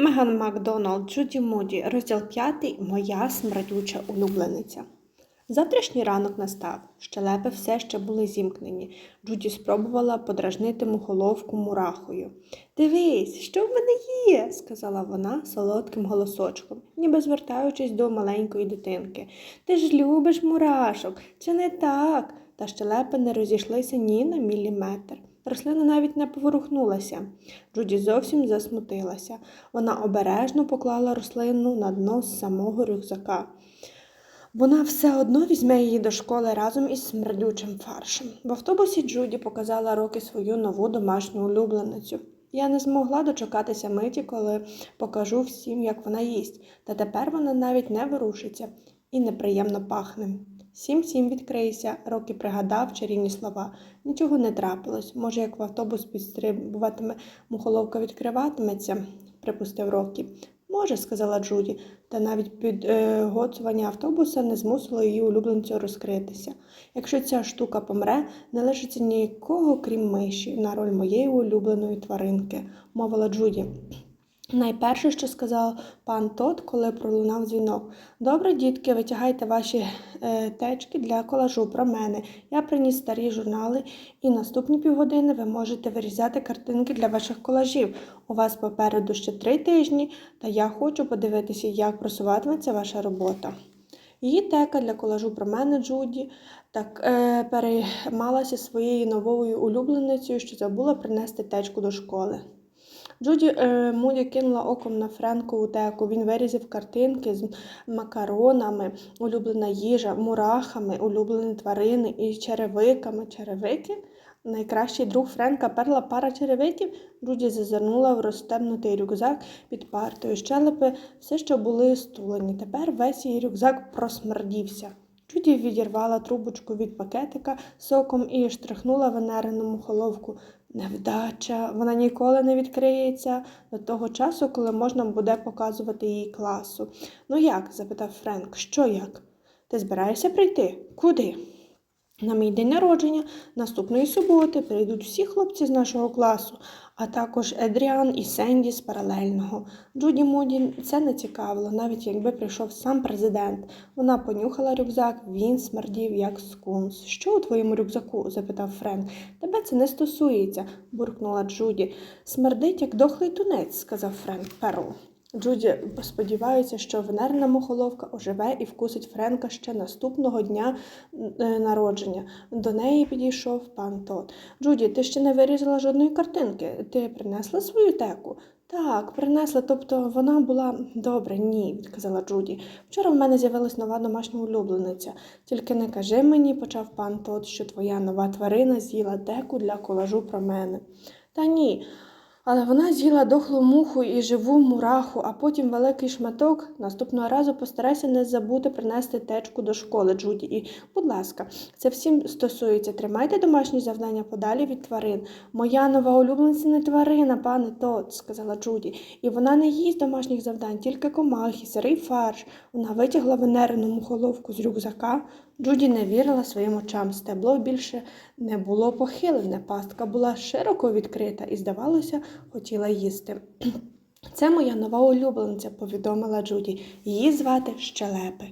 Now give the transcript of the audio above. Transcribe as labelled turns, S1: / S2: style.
S1: Меган Макдоналд, Джуді Муді, розділ 5. Моя смердюча улюблениця. Завтрашній ранок настав. Щелепи все ще були зімкнені. Джуді спробувала подражнити мухоловку мурахою. Дивись, що в мене є, сказала вона солодким голосочком, ніби звертаючись до маленької дитинки. Ти ж любиш мурашок, чи не так? Та щелепи не розійшлися ні на міліметр. Рослина навіть не поворухнулася. Джуді зовсім засмутилася. Вона обережно поклала рослину на дно з самого рюкзака. Вона все одно візьме її до школи разом із смердючим фаршем. В автобусі Джуді показала Рокі свою нову домашню улюбленицю. Я не змогла дочекатися миті, коли покажу всім, як вона їсть, та тепер вона навіть не ворушиться і неприємно пахне. Сім сім відкрийся, Рокі пригадав чарівні слова. Нічого не трапилось. Може, як в автобус підстрибуватиме, мухоловка відкриватиметься, припустив Рокі. Може, сказала Джуді, та навіть підгоцування автобуса не змусило її улюбленцю розкритися. Якщо ця штука помре, не лишиться нікого, крім миші, на роль моєї улюбленої тваринки, мовила Джуді. Найперше, що сказав пан Тот, коли пролунав дзвінок. Добре, дітки, витягайте ваші е, течки для колажу про мене. Я приніс старі журнали, і наступні півгодини ви можете вирізати картинки для ваших колажів. У вас попереду ще три тижні, та я хочу подивитися, як просуватиметься ваша робота. Її тека для колажу про мене Джуді так е, переймалася своєю новою улюбленицею, що забула принести течку до школи. Джуді е, Муді кинула оком на Френкову теку. Він вирізав картинки з макаронами, улюблена їжа, мурахами, улюблені тварини і черевиками. Черевики? Найкращий друг Френка перла пара черевиків. Джуді зазирнула в розстебнутий рюкзак під партою. Щелепи все ще були стулені. Тепер весь її рюкзак просмердівся. Джуді відірвала трубочку від пакетика соком і штрихнула венериному холовку. Невдача, вона ніколи не відкриється до того часу, коли можна буде показувати її класу. Ну як? запитав Френк. Що як? Ти збираєшся прийти? Куди? На мій день народження наступної суботи прийдуть всі хлопці з нашого класу, а також Едріан і Сенді з паралельного. Джуді Муді це не цікавило, навіть якби прийшов сам президент. Вона понюхала рюкзак, він смердів, як скунс. Що у твоєму рюкзаку? запитав Френк. Тебе це не стосується, буркнула Джуді. Смердить, як дохлий тунець, сказав Френк Перл. Джуді сподівається, що венерна мухоловка оживе і вкусить Френка ще наступного дня е, народження. До неї підійшов пан Тот. Джуді, ти ще не вирізала жодної картинки. Ти принесла свою теку? Так, принесла, тобто вона була добре, ні, відказала Джуді. Вчора в мене з'явилась нова домашня улюблениця. Тільки не кажи мені, почав пан Тот, що твоя нова тварина з'їла деку для колажу про мене. Та ні. Але вона з'їла дохлу муху і живу мураху, а потім великий шматок. Наступного разу постарайся не забути принести течку до школи, Джуді. І, будь ласка, це всім стосується. Тримайте домашні завдання подалі від тварин. Моя нова улюблениця не тварина, пане Тот, сказала Джуді. І вона не їсть домашніх завдань, тільки комахи, сирий фарш. Вона витягла венерину мухоловку з рюкзака. Джуді не вірила своїм очам. Стебло більше не було похилене, пастка була широко відкрита і, здавалося, хотіла їсти. Це моя нова улюбленця, повідомила Джуді. Її звати Щелепи.